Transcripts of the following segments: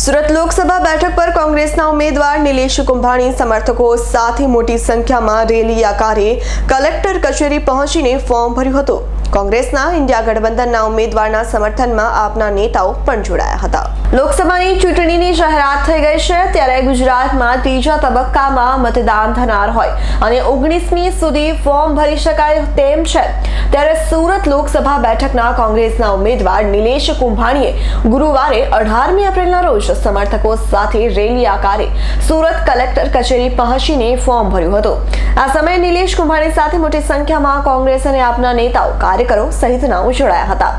સુરત લોકસભા બેઠક પર કોંગ્રેસના ઉમેદવાર નિલેશ કુંભાણી સમર્થકો સાથે મોટી સંખ્યામાં રેલી આકારે કલેક્ટર કચેરી પહોંચીને ફોર્મ ભર્યું હતું. કોંગ્રેસના ઇન્ડિયા ગઠબંધનના ઉમેદવારના સમર્થનમાં આપના નેતાઓ પણ જોડાયા હતા. લોકસભાની ચૂંટણીની જાહેરાત થઈ ગઈ છે, ત્યારે ગુજરાતમાં ત્રીજા તબક્કામાં મતદાન થનાર હોય અને ઓગણીસમી સુધી ફોર્મ ભરી શકાય તેમ છે. ત્યારે સુરત લોકસભા બેઠકના કોંગ્રેસના ઉમેદવાર નિલેશ કુંભાણીએ ગુરુવારે અઢારમી એપ્રિલના રોજ સમર્થકો સાથે રેલી આકારે સુરત કલેક્ટર કચેરી પહોંચીને ફોર્મ ભર્યું હતું. આ સમયે નિલેશ કુંભાણી સાથે મોટી સંખ્યામાં કોંગ્રેસ અને આપના નેતાઓ કાર્યકરો સહિતનાઓ જોડાયા હતા.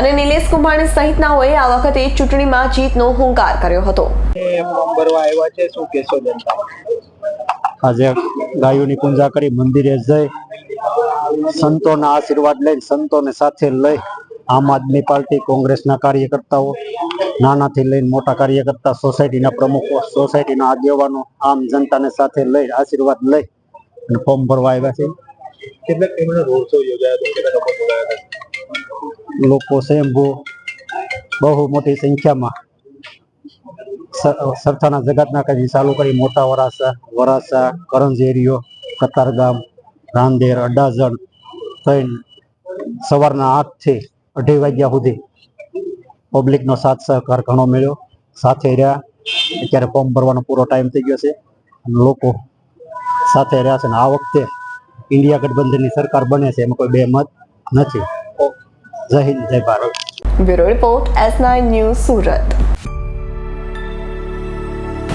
અને નિલેશ કુંભાણી સહિતનાઓએ આ વખતે ચૂંટણીમાં જીતનો હુંકાર કર્યો હતો. એ ફોર્મ ભરવા આવ્યા છે શું કહેશો જનતા આજે ગાયોની પૂજા કરી મંદિરે જઈ સંતોના આશીર્વાદ લઈને સંતોને સાથે લઈ આમ આદમી પાર્ટી કોંગ્રેસના કાર્યકર્તાઓ નાનાથી લઈને મોટા કાર્યકર્તા સોસાયટીના પ્રમુખો સોસાયટીના આગેવાનો આમ જનતાને સાથે લઈ આશીર્વાદ લઈ અને ફોર્મ ભરવા આવ્યા છે. કેટલાક તેમણે રોડ શો યોજાયો લોકો સ્વયંભૂ બહુ મોટી સંખ્યામાં સરથાના જગતના કદી ચાલુ કરી મોટા વરાસા વરાસા કરંજેરીઓ કતારગામ, રાંદેર, અડાજણ થઈને સવારના આઠથી અઢી વાગ્યા સુધી પબ્લિકનો સાથ સહકાર ઘણો મળ્યો. સાથે રહ્યા. અત્યારે ફોર્મ ભરવાનો પૂરો ટાઈમ થઈ ગયો છે. લોકો સાથે રહ્યા છે. અને આ વખતે ઇન્ડિયા ગઠબંધનની સરકાર બને છે. એમાં કોઈ બે મત નથી. Jai Hind, Jai Bharat. Bureau report S nine news Surat.